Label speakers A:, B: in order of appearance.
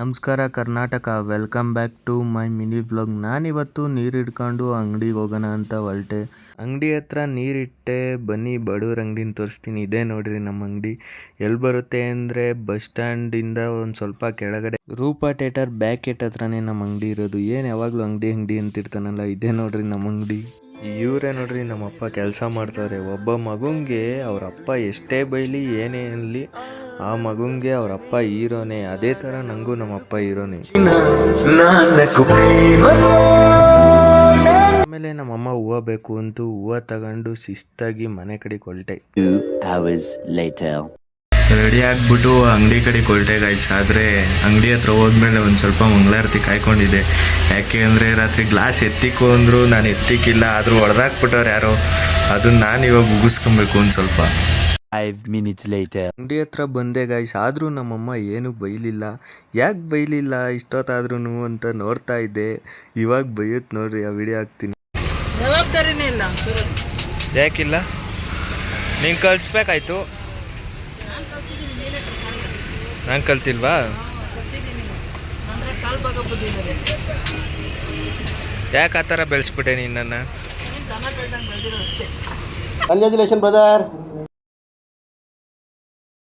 A: ನಮಸ್ಕಾರ, Karnataka. Welcome back to my mini blog ನಾನಿವತ್ತು ನೀರು ಹಿಡ್ಕೊಂಡು ಅಂಗಡಿಗೆ ಹೋಗೋಣ ಅಂತ ಹೊರಟೆ. ಅಂಗಡಿ ಹತ್ರ ನೀರಿಟ್ಟೆ, ಬನ್ನಿ ಬಡವ್ರ ಅಂಗಡಿನ ತೋರಿಸ್ತೀನಿ. ಇದೇ ನೋಡ್ರಿ ನಮ್ಮ ಅಂಗಡಿ. ಎಲ್ಲಿ ಬರುತ್ತೆ ಅಂದರೆ ಬಸ್ ಸ್ಟ್ಯಾಂಡಿಂದ ಒಂದು ಸ್ವಲ್ಪ ಕೆಳಗಡೆ. ರೂಪಾ ಥಿಯೇಟರ್ ಬ್ಯಾಕ್ ಗೇಟ್ ಹತ್ರನೇ ನಮ್ಮ ಅಂಗಡಿ ಇರೋದು. ಏನು ಯಾವಾಗಲೂ ಅಂಗಡಿ ಅಂಗಡಿ ಅಂತಿರ್ತಾನಲ್ಲ, ಇದೇ ನೋಡ್ರಿ ನಮ್ಮ ಅಂಗಡಿ. ಇವರೇ ನೋಡ್ರಿ ನಮ್ಮಪ್ಪ ಕೆಲಸ ಮಾಡ್ತಾರೆ. ಒಬ್ಬ ಮಗುಂಗೆ ಅವರಪ್ಪ ಎಷ್ಟೇ ಬೈಲಿ ಏನೇ ಅನ್ನಲಿ ಆ ಮಗುಂಗೆ ಅವ್ರ ಅಪ್ಪ ಹೀರೋನೇ. ಅದೇ ತರ ನಂಗೂ ನಮ್ಮ ಅಪ್ಪ ಹೀರೋನೇ. ಆಮೇಲೆ ನಮ್ಮಮ್ಮ ಹೂವು ಬೇಕು ಅಂತೂ ಹೂವ ತಗೊಂಡು ಶಿಸ್ತಾಗಿ ಮನೆ ಕಡೆ ಕೊಲ್ಟೆ
B: Two hours later.
A: ರೆಡಿ ಆಗ್ಬಿಟ್ಟು ಅಂಗಡಿ ಕಡೆ ಕೊಲ್ಟೆ ಗಾಯ್ಸ್ ಆದ್ರೆ ಅಂಗಡಿ ಹತ್ರ ಹೋದ್ಮೇಲೆ ಒಂದ್ ಸ್ವಲ್ಪ ಮಂಗಳಾರತಿ ಕಾಯ್ಕೊಂಡಿದ್ದೆ. ಯಾಕೆ ಅಂದ್ರೆ ರಾತ್ರಿ ಗ್ಲಾಸ್ ಎತ್ತಿಕ್ಕು ಅಂದ್ರು ನಾನು ಎತ್ತಿಕ್ಕಿಲ್ಲ. ಆದ್ರೂ ಹೊಡೆದಾಕ್ಬಿಟ್ಟವ್ರು ಯಾರೋ. ಅದನ್ನ ನಾನು ಇವಾಗ ಮುಗಿಸ್ಕೊಬೇಕು ಒಂದ್ ಸ್ವಲ್ಪ.
B: Five ಮಿನಿಟ್ಸ್ ಲೇಟರ್
A: ಅಂಗಡಿ ಹತ್ರ ಬಂದೆ ಗಾಯ್ಸ್ ಆದರೂ ನಮ್ಮಮ್ಮ ಏನು ಬೈಲಿಲ್ಲ. ಯಾಕೆ ಬೈಲಿಲ್ಲ? ಇಷ್ಟೊತ್ತಾದ್ರೂ ಅಂತ ನೋಡ್ತಾ ಇದ್ದೆ. ಇವಾಗ ಬೈಯುತ್ತೆ ನೋಡ್ರಿ ಆ ವಿಡಿಯೋ ಹಾಕ್ತೀನಿ.
C: ಜವಾಬ್ದಾರಿನೇ ಇಲ್ಲ.
A: ಯಾಕಿಲ್ಲ? ನೀನು ಕಳಿಸ್ಬೇಕಾಯ್ತು? ನಾನು ಕಲ್ತಿಲ್ವಾ
C: ಅಂದ್ರೆ ಕಾಲ್ ಭಾಗ ಬಂದಿದ್ದಾರೆ
A: ಯಾಕೆ ಆ ಥರ ಬೆಳೆಸ್ಬಿಟ್ಟೆ ನೀನು ನನ್ನ?
D: Congratulation brother